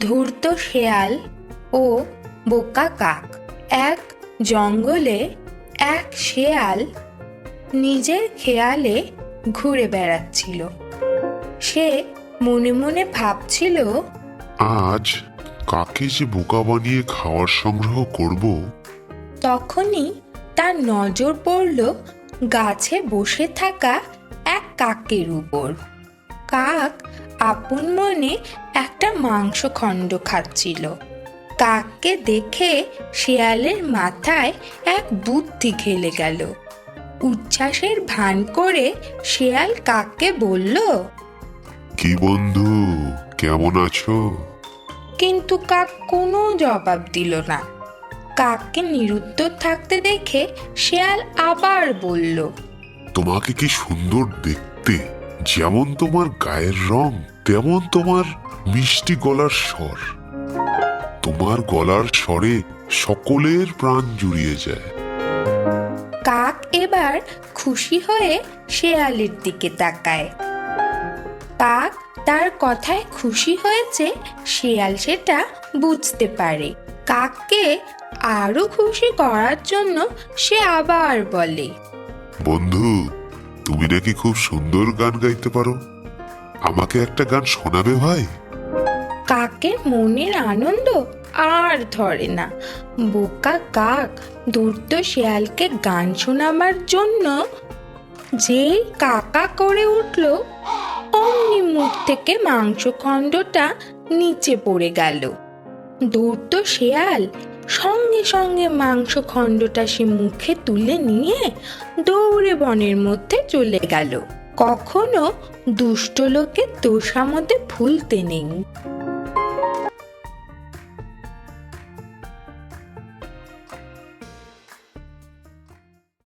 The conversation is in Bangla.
ধূর্ত শেয়াল ও বোকা কাক। এক জঙ্গলে এক শেয়াল নিজের খেয়ালে ঘুরে বেড়াচ্ছিল। সে মনে মনে ভাবছিল আজ কাকে যে বোকা বানিয়ে খাওয়ার সংগ্রহ করব? তখনই তার নজর পড়ল গাছে বসে থাকা এক কাকের উপর। কাক আপন মনে একটা মাংস খণ্ড খাচ্ছিল। কাককে দেখে শেয়ালের মাথায় এক বুদ্ধি খেলে গেল। উচ্ছ্বাসের ভান করে শেয়াল কাককে বলল কি বন্ধু কেমন আছো? কিন্তু কাক কোনো জবাব দিল না। কাককে নিরুত্তর থাকতে দেখে শেয়াল আবার বলল তোমাকে কি সুন্দর দেখতে যেমন তোমার গায়ের রং? তেমন তোমার মিষ্টি গলার স্বর? তোমার গলার স্বরে সকলের প্রাণ জুড়িয়ে যায়। কাক এবার খুশি হয়ে শেয়ালের দিকে তাকায়। কাক তার কথায় খুশি হয়েছে শেয়াল সেটা বুঝতে পারে। কাককে আরও খুশি করার জন্য সে আবার বলে বন্ধু তুমি নাকি খুব সুন্দর গান গাইতে পারো? আমাকে একটা গান শোনাবে ভাই? কাকের মনের আনন্দ? আর ধরে না। বোকা কাক দূর্ত শেয়ালকে গান শোনাবার জন্য যেই কাকা করে উঠল, অমনি মুখ থেকে মাংসখণ্ডটা নিচে পড়ে গেল। ধূর্ত শেয়াল সঙ্গে সঙ্গে মাংসখণ্ডটা সে মুখে তুলে নিয়ে দৌড়ে বনের মধ্যে চলে গেল। কখনো দুষ্ট লোকের তোষামতে ভুলতে নেই